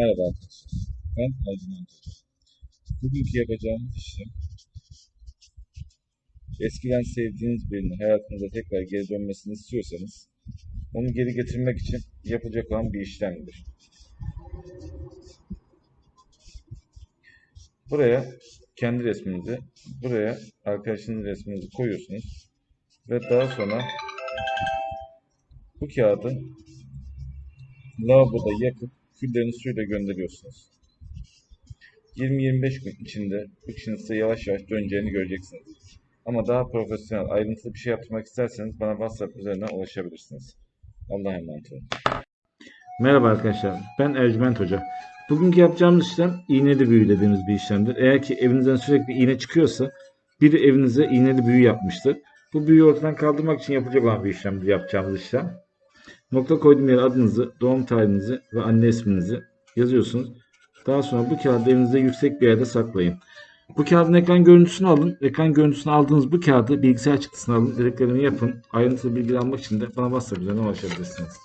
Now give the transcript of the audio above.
Merhaba arkadaşlar. Ben Ercüment Hoca. Bugünkü yapacağımız işlem eskiden sevdiğiniz birinin hayatınıza tekrar geri dönmesini istiyorsanız onu geri getirmek için yapacak olan bir işlemdir. Buraya kendi resminizi, buraya arkadaşınızın resminizi koyuyorsunuz ve daha sonra bu kağıdı lavaboda yakıp küllerini suyla gönderiyorsunuz. 20-25 gün içinde bu kişinin yavaş yavaş döneceğini göreceksiniz. Ama daha profesyonel, ayrıntılı bir şey yaptırmak isterseniz bana WhatsApp üzerinden ulaşabilirsiniz. Allah'a emanet olun. Merhaba arkadaşlar, ben Ercüment Hoca. Bugünkü yapacağımız işlem iğneli büyü dediğimiz bir işlemdir. Eğer ki evinizden sürekli iğne çıkıyorsa biri evinize iğneli büyü yapmıştır. Bu büyüyü ortadan kaldırmak için yapılacak olan bir işlemdir yapacağımız işlem. Nokta koyduğum yere adınızı, doğum tarihinizi ve anne isminizi yazıyorsunuz. Daha sonra bu kağıdı evinizde yüksek bir yerde saklayın. Bu kağıdın ekran görüntüsünü alın. Ekran görüntüsünü aldığınız bu kağıdı bilgisayar çıktısına alın. Dediklerimi yapın. Ayrıntılı bilgi almak için de bana WhatsApp üzerinden ulaşabilirsiniz.